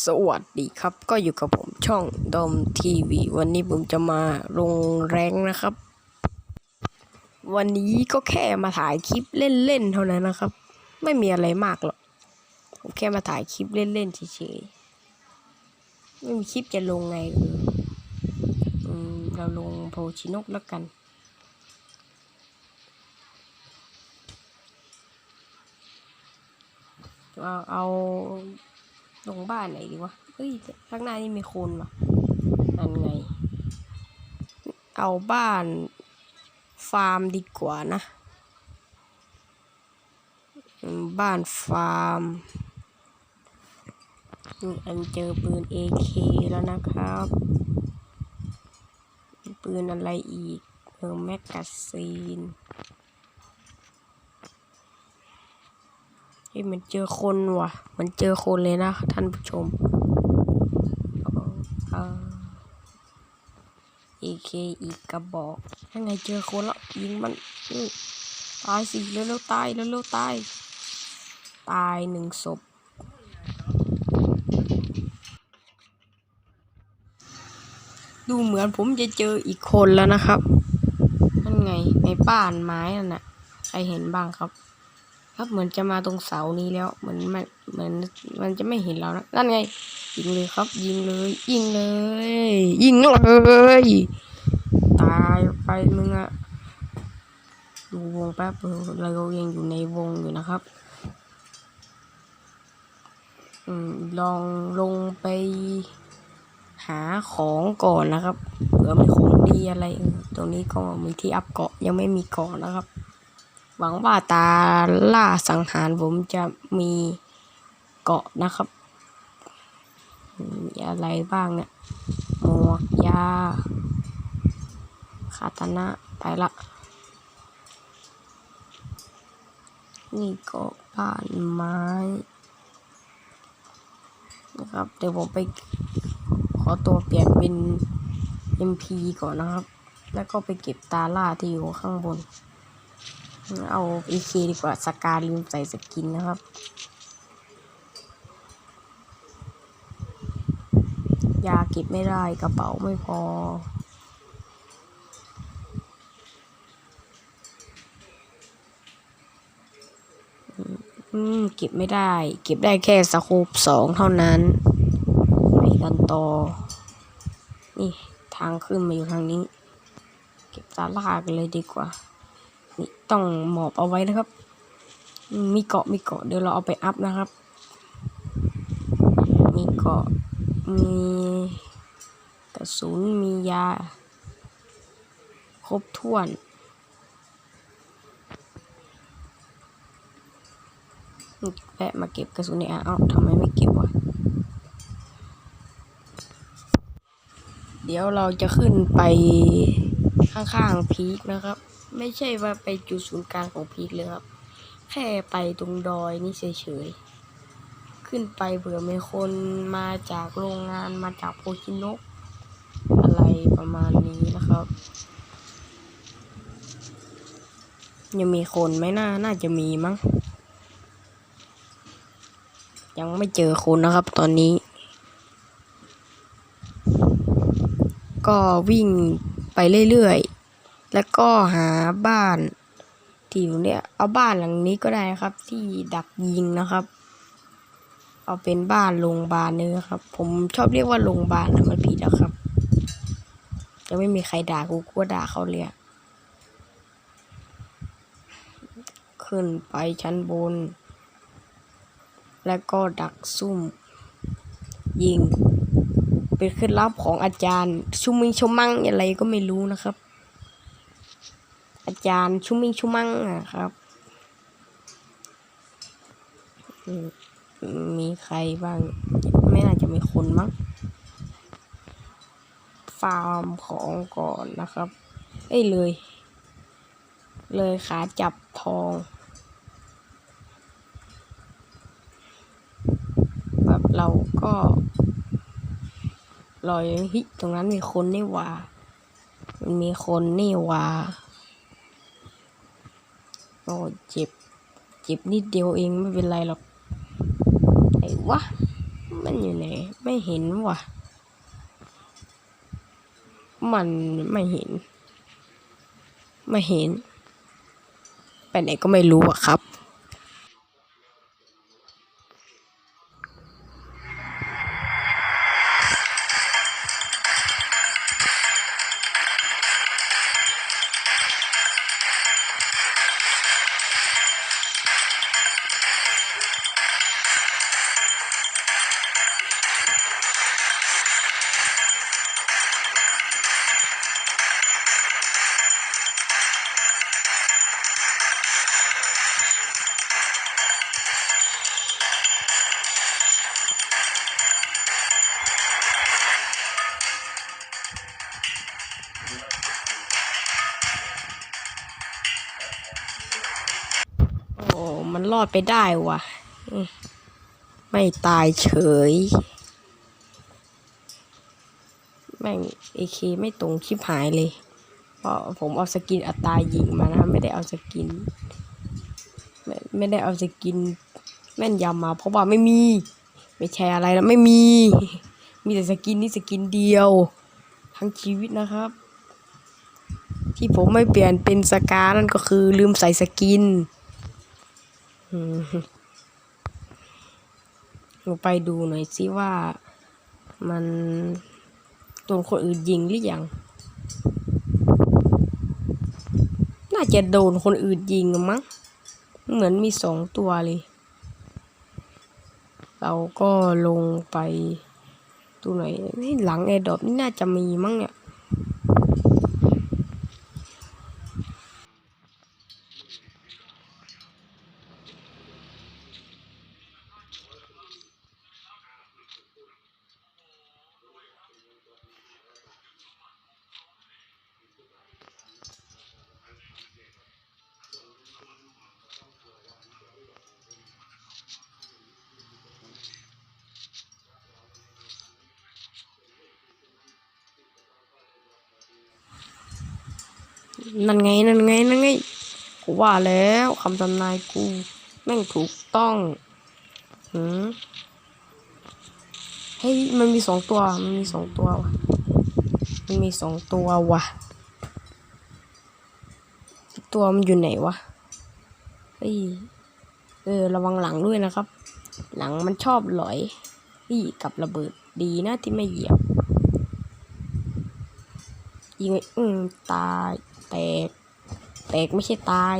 สวัสดีครับ ก็อยู่กับผมช่องดอมทีวีวันนี้ผมจะมาลงแรงนะครับ วันนี้ก็แค่มาถ่ายคลิปเล่นๆเท่านั้นนะครับ ไม่มีอะไรมากหรอกผมแค่มาถ่ายคลิปเล่นๆเฉยๆไม่มีคลิปจะลงไงเอออืมเราลงโพชินกแล้วกันเอาเอา ลงบ้านไหนดีวะเฮ้ยข้างหน้านี่มีคนวะนั่นไง เอาบ้าน ฟาร์มดีกว่านะ บ้านฟาร์มนี่อันเจอปืน AK แล้วนะครับ ปืนอะไรอีก เออแมกกาซีน เฮ้ยมันเจอคนว่ะมันเจอคนเลยนะท่านผู้ชมออเอเคอีกกระบอกยังไงเจอคนแล้วยิงมันตายสิเร็วๆตายเร็วๆตาย ตายหนึ่งศพดูเหมือนผมจะเจออีกคนแล้วนะครับนั่นไงในบ้านไม้นั่นน่ะใครเห็นบ้างครับ ครับเหมือนจะมาตรงเสานี้แล้ว เหมือนมันเหมือนมันจะไม่เห็นเรานะนั่นไง ยิงเลยครับ ยิงเลย ยิงเลย ยิงเลยตายไปมึงอะดูวงแป๊บเออเรายังอยู่ในวงอยู่นะครับอลองลงไปหาของก่อนนะครับเผื่อมีของดีอะไร ตรงนี้ก็มีที่อัพเกาะยังไม่มีเกาะนะครับ หวังว่าตาล่าสังหารผมจะมีเกาะนะครับ มีอะไรบ้างเนี่ย หมวกยาคาตานะไปละ นี่ก็บ้านไม้นะครับ เดี๋ยวผมไปขอตัวเปลี่ยนเป็น MP ก่อนนะครับ แล้วก็ไปเก็บตาล่าที่อยู่ข้างบน เอา AK ดีกว่าสกาลืมใส่สกินนะครับ ยาเก็บไม่ได้กระเป๋าไม่พอ อืม เก็บไม่ได้ เก็บได้แค่สโคปสองเท่านั้น ไปกันต่อ นี่ ทางขึ้นมาอยู่ทางนี้ เก็บตาลากเลยดีกว่า ต้องหมอบเอาไว้นะครับ มีเกาะมีเกาะเดี๋ยวเราเอาไปอัพนะครับ มีเกาะมีกระสุนมียา ครบถ้วนแวะมาเก็บกระสุนในอะเอ้าทำไมไม่เก็บวะเดี๋ยวเราจะขึ้นไปข้างๆพีคนะครับ ไม่ใช่ว่าไปจุดศูนย์กลางของพีคเลยครับ แค่ไปตรงดอยนี่เฉยๆ ขึ้นไปเผื่อมีคนมาจากโรงงานมาจากโพชินก อะไรประมาณนี้นะครับ ยังมีคนไหมน่า น่าจะมีมั้ง ยังไม่เจอคนนะครับตอนนี้ ก็วิ่งไปเรื่อยๆ แล้วก็หาบ้านที่อยู่เนี่ย เอาบ้านหลังนี้ก็ได้นะครับ ที่ดักยิงนะครับ เอาเป็นบ้านโรงพยาบาลเนื้อครับ ผมชอบเรียกว่าโรงพยาบาลนะมันผิดแล้วครับจะไม่มีใครด่ากูกูก็ด่าเขาเลยขึ้นไปชั้นบน แล้วก็ดักซุ่ม ยิง เป็นเคล็ดลับของอาจารย์ ชุมมิงชุมังอะไรก็ไม่รู้นะครับ จารย์ชุมิงชุมังอะครับ มีใครบ้าง ไม่น่าจะมีคนมั้ง ฟาร์มของก่อนนะครับ เอ้ยเลย เลยขาจับทอง แบบเราก็ลอยฮ้ยตรงนั้นมีคนนี่ว่ามันมีคนนี่ว่า โอ้เจ็บ เจ็บนิดเดียวเองไม่เป็นไรหรอก ไอ้วะ มันอยู่ไหน ไม่เห็นว่ะมันไม่เห็น ไม่เห็น ไปไหนก็ไม่รู้อะครับ โอ้มันรอดไปได้ว่ะไม่ตายเฉย แม่งเอเคไม่ตรงชิบหายเลย เพราะผมเอาสกินอัตรายิงมานะ ไม่ได้เอาสกิน ไม่ไม่ได้เอาสกิน แม่นยำมา เพราะว่าไม่มี ไม่ใช่อะไรแล้วไม่มี มีแต่สกินนี่สกินเดียว ทั้งชีวิตนะครับ ที่ผมไม่เปลี่ยนเป็นสกานั่นก็คือลืมใส่สกิน เราไปดูหน่อยสิว่ามันโดนคนอื่นยิงหรือยัง น่าจะโดนคนอื่นยิงมั้ง เหมือนมีสองตัวเลย เราก็ลงไปดูหน่อยนี่หลังแอร์ดรอปนี่น่าจะมีมั้งเนี่ย นั่นไงนั่นไงนั่นไงกูว่าแล้วคำทำนายกูแม่งถูกต้องหืมเฮ้ยมันมีสองตัว มันมีสองตัวว่ะ มันมีสองตัวว่ะ ตัวมันอยู่ไหนวะ เฮ้ย เออ ระวังหลังด้วยนะครับ หลังมันชอบหลอยเฮ้ยกับระเบิดดีนะที่ไม่เหยียบ ยิงไอ้อืมตาย แตก แตกไม่ใช่ตาย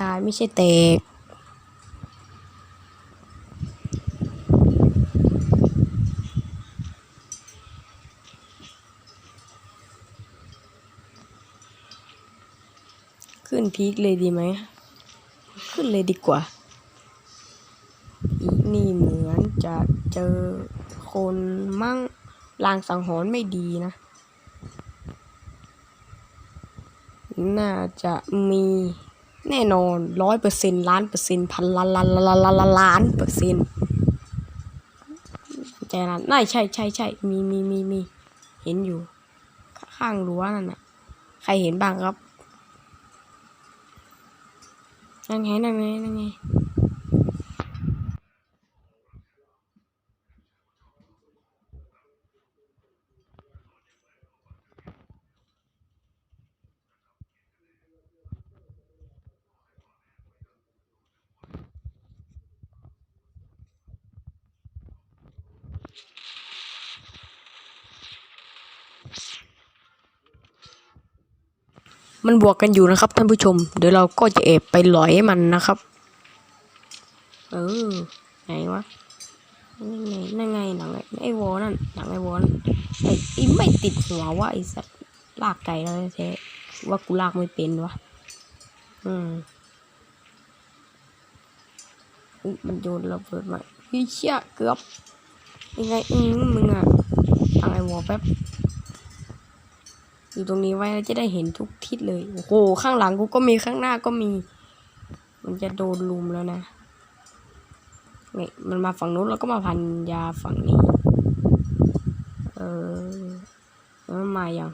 ตายไม่ใช่แตกขึ้นพีคเลยดีไหม ขึ้นเลยดีกว่า อีนี่เหมือนจะเจอคนมั่งลางสังหรณ์ไม่ดีนะ น่าจะมีแน่นอนร้อยเปอร์เซ็นล้านเปอร์เซ็นพันล้านล้านล้านล้านล้านล้านเปอร์เซ็นต์ใจนั้นน่าใช่ใช่ใช่มีมีมีมีเห็นอยู่ ข้างรั้วนั่นน่ะ ใครเห็นบ้างครับนั่นไงนั่นไงนั่นไง มันบวกกันอยู่นะครับท่านผู้ชม เดี๋ยวเราก็จะเอบไปหลอยมันนะครับ เออ ไหนวะนั่นไงนั่นไงหนังไอ้ไอ้วอนั่นหนังไอ้วอนั่นไอ้ไม่ติดหัวว่าไอ้สัตว์ลากไก่แล้วแท้ว่ากูลากไม่เป็นวะอืมอุ๊ยมันโยนระเบิดมาเฮ้ยเชี่ยเกือบยังไงอืมมึงอะทางไอ้วอแป๊บ อยู่ตรงนี้ไว้แล้วจะได้เห็นทุกทิศเลย โอ้โห ข้างหลังกูก็มีข้างหน้าก็มี มันจะโดนลุมแล้วนะนี่มันมาฝั่งนู้นแล้วก็มาพันยาฝั่งนี้ เออมันมาอย่าง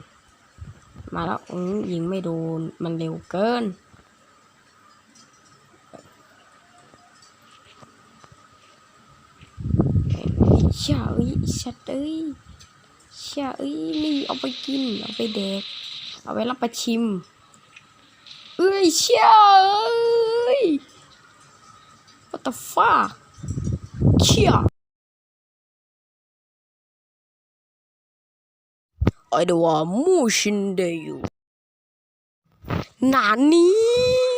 มาแล้วอืยิงไม่โดน มันเร็วเกินเชี่ยเอ้ยชัดเอ้ย ชี่ยเอ้ยนี่เอาไปกิน เอาไปแดก เอาไว้รับประชิม เอ้ยเชี่ยเอ้ย what the fuck เชี่ยไอเดว่ามูชินเดียูนานี้